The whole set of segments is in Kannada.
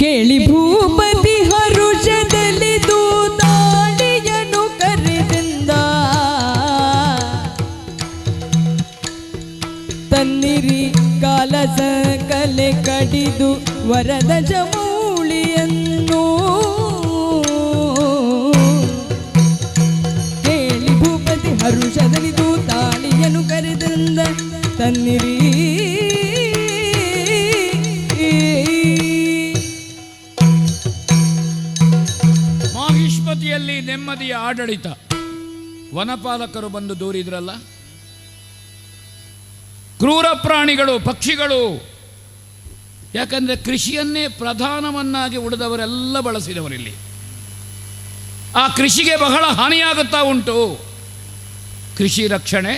ಕೇಳಿ ಭೂಪತಿ ಹರುಷದಲ್ಲಿ ದೂತಾಡಿಯನು ಕರೆದಿಂದ. ತನ್ನಿರಿ ಕಾಲಸ ಕಲೆ ಕಡಿದು ವರದ ಜಮೂಳಿಯನ್ನು. ಕೇಳಿ ಭೂಪತಿ ಹರುಷದಲ್ಲಿ ದೂತಾಳಿಯನು ಕರೆದಿಂದ. ತನ್ನಿರಿ ಮಾಹಿಷ್ಮತಿಯಲ್ಲಿ ನೆಮ್ಮದಿಯ ಆಡಳಿತ. ವನಪಾಲಕರು ಬಂದು ದೂರಿದ್ರಲ್ಲ? ಕ್ರೂರ ಪ್ರಾಣಿಗಳು, ಪಕ್ಷಿಗಳು. ಯಾಕಂದ್ರೆ ಕೃಷಿಯನ್ನೇ ಪ್ರಧಾನವನ್ನಾಗಿ ಉಳಿದವರೆಲ್ಲ ಬಳಸಿದವರಿಲ್ಲಿ ಆ ಕೃಷಿಗೆ ಬಹಳ ಹಾನಿಯಾಗುತ್ತಾ ಉಂಟು. ಕೃಷಿ ರಕ್ಷಣೆ,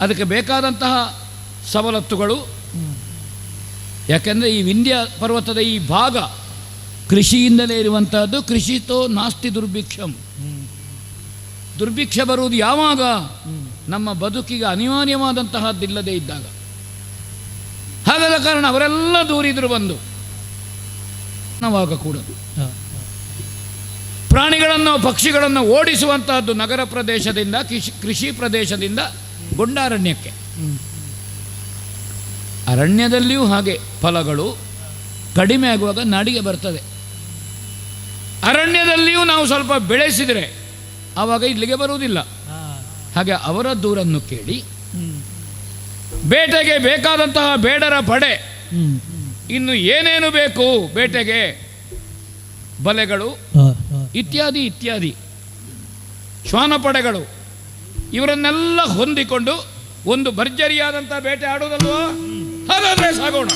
ಅದಕ್ಕೆ ಬೇಕಾದಂತಹ ಸವಲತ್ತುಗಳು. ಯಾಕೆಂದರೆ ಈ ವಿಂಧ್ಯ ಪರ್ವತದ ಈ ಭಾಗ ಕೃಷಿಯಿಂದಲೇ ಇರುವಂತಹದ್ದು ಕೃಷಿತೋ ನಾಸ್ತಿ ದುರ್ಭಿಕ್ಷಂ. ದುರ್ಭಿಕ್ಷ ಬರುವುದು ಯಾವಾಗ? ನಮ್ಮ ಬದುಕಿಗೆ ಅನಿವಾರ್ಯವಾದಂತಹದ್ದಿಲ್ಲದೆ ಇದ್ದಾಗ. ಹಾಗಾದ ಕಾರಣ, ಅವರೆಲ್ಲ ದೂರಿದ್ರು ಬಂದು. ಕೂಡದು ಪ್ರಾಣಿಗಳನ್ನು, ಪಕ್ಷಿಗಳನ್ನು ಓಡಿಸುವಂತಹದ್ದು ನಗರ ಪ್ರದೇಶದಿಂದ, ಕೃಷಿ ಕೃಷಿ ಪ್ರದೇಶದಿಂದ ಗುಂಡಾರಣ್ಯಕ್ಕೆ. ಅರಣ್ಯದಲ್ಲಿಯೂ ಹಾಗೆ, ಫಲಗಳು ಕಡಿಮೆ ಆಗುವಾಗ ನಾಡಿಗೆ ಬರ್ತದೆ. ಅರಣ್ಯದಲ್ಲಿಯೂ ನಾವು ಸ್ವಲ್ಪ ಬೆಳೆಸಿದರೆ ಆವಾಗ ಇಲ್ಲಿಗೆ ಬರುವುದಿಲ್ಲ. ಹಾಗೆ ಅವರ ದೂರನ್ನು ಕೇಳಿ ಬೇಟೆಗೆ ಬೇಕಾದಂತಹ ಬೇಡರ ಪಡೆ ಇನ್ನು ಏನೇನು ಬೇಕು ಬೇಟೆಗೆ? ಬಲೆಗಳು ಇತ್ಯಾದಿ ಇತ್ಯಾದಿ. ಶ್ವಾನ ಪಡೆಗಳು. ಇವರನ್ನೆಲ್ಲ ಹೊಂದಿಕೊಂಡು ಒಂದು ಭರ್ಜರಿಯಾದಂಥ ಬೇಟೆ ಆಡೋದಲ್ವಾ ಹಾಗಾದ್ರೆ ಸಾಗೋಣ.